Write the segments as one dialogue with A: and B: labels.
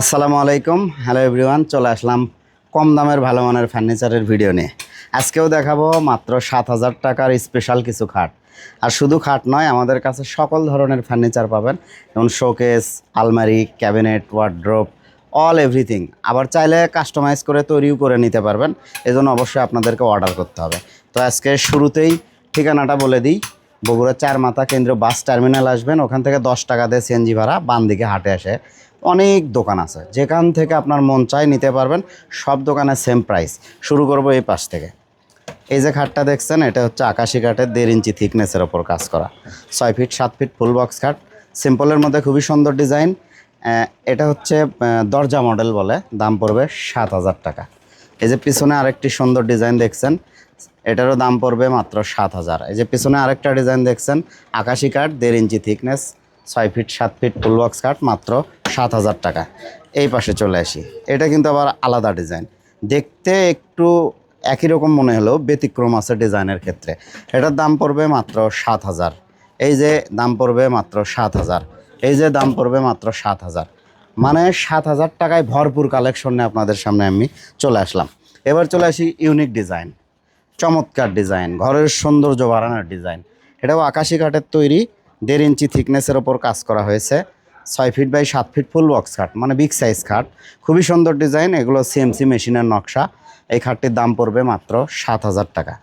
A: আসসালামু আলাইকুম। Hello everyone চলে আসলাম কম দামের ভালো মানের ফার্নিচারের ভিডিও নিয়ে। আজকেও দেখাবো মাত্র সাত হাজার টাকার স্পেশাল কিছু খাট। আর শুধু খাট নয়, আমাদের কাছে সকল ধরনের ফার্নিচার পাবেন। যেমন শোকেস আলমারি ক্যাবিনেট ওয়ার্ড্রোপ অল এভরিথিং আবার চাইলে কাস্টমাইজ করে তৈরিও করে নিতে পারবেন। এজন্য অবশ্যই আপনাদেরকে অর্ডার করতে হবে। তো আজকে শুরুতেই ঠিকানাটা বলে দিই। বগুড়া চার মাথা কেন্দ্র বাস টার্মিনাল আসবেন। ওখান থেকে দশ টাকা দিয়ে সিএনজি ভাড়া বাম দিকে হাটে আসে। অনেক দোকান আছে। যেখান থেকে আপনার মন চাই নিতে পারবেন, সব দোকানে সেম প্রাইস শুরু করব এই পাশ থেকে। এই যে খাটটা দেখছেন, এটা হচ্ছে আকাশি কাঠের দেড় ইঞ্চি থিকনেসের ওপর কাজ করা। ছয় ফিট সাত ফিট ফুল বক্স খাট। সিম্পলের মধ্যে খুবই সুন্দর ডিজাইন এটা হচ্ছে দরজা মডেল বলে। দাম পড়বে সাত হাজার টাকা। এই যে পিছনে আরেকটি সুন্দর ডিজাইন দেখছেন, এটারও দাম পড়বে মাত্র সাত হাজার। এই যে পিছনে আরেকটা ডিজাইন দেখছেন, আকাশি কাঠ, দেড় ইঞ্চি থিকনেস ছয় ফিট সাত ফিট ফুল বক্স কাঠ মাত্র সাত হাজার টাকা। এই পাশে চলে আসি। এটা কিন্তু আবার আলাদা ডিজাইন। দেখতে একটু একই রকম মনে হলেও ব্যতিক্রম আছে ডিজাইনের ক্ষেত্রে। এটার দাম পড়বে মাত্র সাত হাজার। এই যে দাম পড়বে মাত্র সাত হাজার। এই যে দাম পড়বে মাত্র সাত হাজার। মানে সাত হাজার টাকায় ভরপুর কালেকশন নিয়ে আপনাদের সামনে আমি চলে আসলাম। এবার চলে আসি ইউনিক ডিজাইন চমৎকার ডিজাইন ঘরের সৌন্দর্য বাড়ানোর ডিজাইন এটাও আকাশি কাঠের তৈরি। দেড় ইঞ্চি থিকনেসের ওপর কাজ করা হয়েছে। ছয় ফিট বাই সাত ফিট ফুল বক্স খাট মানে বিগ সাইজ খাট। খুবই সুন্দর ডিজাইন এগুলো সিএমসি মেশিনের নকশা। এই খাটটির দাম পড়বে মাত্র সাত হাজার টাকা।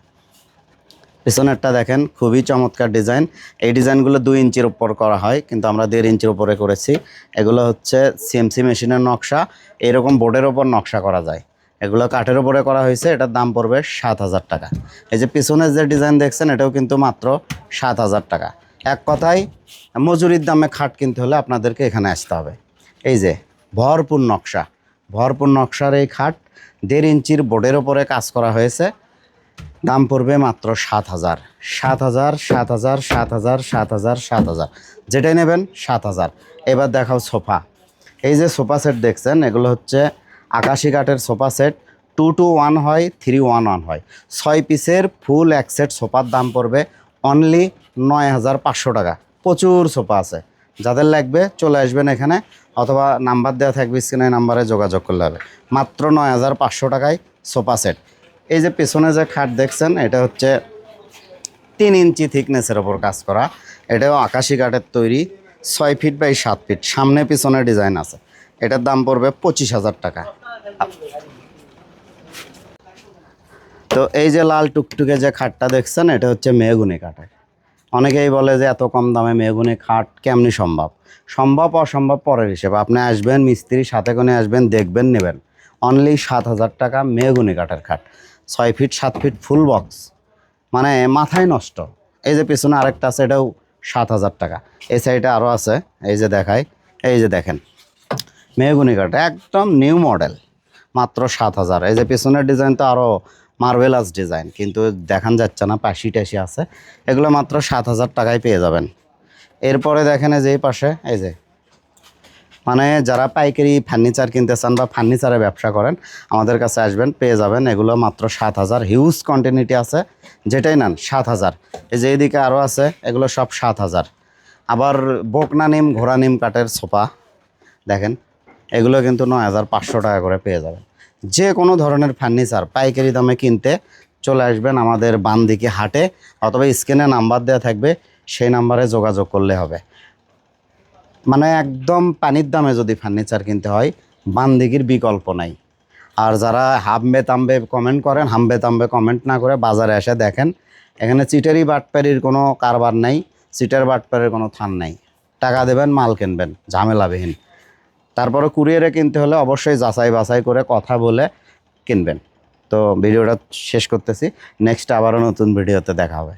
A: পিছনেরটা দেখেন, খুবই চমৎকার ডিজাইন এই ডিজাইনগুলো দুই ইঞ্চির উপর করা হয়, কিন্তু আমরা দেড় ইঞ্চির উপরে করেছি। এগুলো হচ্ছে সিএমসি মেশিনের নকশা। এরকম বোর্ডের ওপর নকশা করা যায়। এগুলো কাঠের উপরে করা হয়েছে, এটার দাম পড়বে সাত হাজার টাকা। এই যে পিছনের যে ডিজাইন দেখছেন, এটাও কিন্তু মাত্র সাত হাজার টাকা। এক কথায়, মজুরির দামে খাট কিনতে হলে আপনাদেরকে এখানে আসতে হবে। এই যে, ভরপুর নকশা। ভরপুর নকশার এই খাট দেড় ইঞ্চির বোর্ডের ওপরে কাজ করা হয়েছে। দাম পড়বে মাত্র সাত হাজার। সাত হাজার সাত হাজার সাত হাজার সাত হাজার সাত হাজার। যেটাই নেবেন, সাত হাজার। এবার দেখাও সোফা। এই যে সোফা সেট দেখছেন, এগুলো হচ্ছে আকাশি কাঠের sofa set. Two two one হয়, থ্রি ওয়ান ওয়ান হয়। ছয় পিসের ফুল এক সেট সোফার দাম পড়বে অনলি নয় হাজার পাঁচশো টাকা। প্রচুর সোফা আছে। যাদের লাগবে চলে আসবেন এখানে, অথবা নাম্বার দেওয়া থাকবে স্ক্রিনে নাম্বারে যোগাযোগ করলে হবে। মাত্র নয় হাজার পাঁচশো টাকায় সোফা সেট এই যে পেছনে যে খাট দেখছেন, এটা হচ্ছে তিন ইঞ্চি থিকনেসের ওপর কাজ করা। এটাও আকাশি কাঠের তৈরি, ছয় ফিট বাই সাত ফিট সামনে পিছনে ডিজাইন আছে। এটার দাম পড়বে পঁচিশ হাজার টাকা। তো এই যে লাল টুকটুকে যে খাটটা দেখছেন, এটা হচ্ছে মেহগুনি কাঠের। অনেকেই বলে যে এত কম দামে মেহগুনি খাট কেমনি সম্ভব? সম্ভব, অসম্ভব, পরের হিসেবে। আপনি আসবেন, মিস্ত্রি সাথে করে আসবেন, দেখবেন, নেবেন। অনলি সাত হাজার টাকা মেহগুনি কাঠের খাট। ছয় ফিট, সাত ফিট ফুল বক্স মানে মাথায় নষ্ট। এই যে পিছনে আরেকটা আছে, এটাও সাত হাজার টাকা। এই সাইডে আরও আছে। এই যে দেখায় এই যে দেখেন। মেহগুনি কাঠ, একদম নিউ মডেল মাত্র সাত হাজার। এই যে পিছনের ডিজাইন তো আরও মার্বেলাস ডিজাইন, কিন্তু দেখান যাচ্ছে না, পাশি টাশি আছে। এগুলো মাত্র সাত হাজার টাকায় পেয়ে যাবেন। এরপরে দেখেন এই যে পাশে, এই যে। মানে যারা পাইকারি ফার্নিচার কিনতে চান বা ফার্নিচারে ব্যবসা করেন, আমাদের কাছে আসবেন, পেয়ে যাবেন। এগুলো মাত্র সাত হাজার। হিউজ কন্টিনিউটি আছে, যেটাই নেন, সাত হাজার। এই যে এইদিকে আরও আছে, এগুলো সব সাত হাজার। আবার বকনা নিম, ঘোড়া নিম কাঠের সোফা, দেখেন। এগুলো কিন্তু নয় হাজার পাঁচশো টাকা করে পেয়ে যাবেন। যে কোনো ধরনের ফার্নিচার পাইকারি দামে কিনতে চলে আসবেন আমাদের বাম দিকে হাটে, অথবা স্ক্রিনে নাম্বার দেওয়া থাকবে, সেই নাম্বারে যোগাযোগ করলে হবে। মানে একদম পানির দামে যদি ফার্নিচার কিনতে হয় বান্দিগির বিকল্প নাই। আর যারা হামবে তামবে কমেন্ট করেন, হামবে তামবে কমেন্ট না করে বাজারে এসে দেখেন, এখানে চিটারি বাটপারির কোনো কারবার নাই, চিটার বাটপারির কোনো থান নাই। টাকা দেবেন, মাল কিনবেন, ঝামেলাবিহীন। তারপরে কুরিয়ারে কিনতে হলে অবশ্যই যাচাই বাছাই করে কথা বলে কিনবেন। তো ভিডিওটা শেষ করতেছি। নেক্সট আবারও নতুন ভিডিওতে দেখা হবে।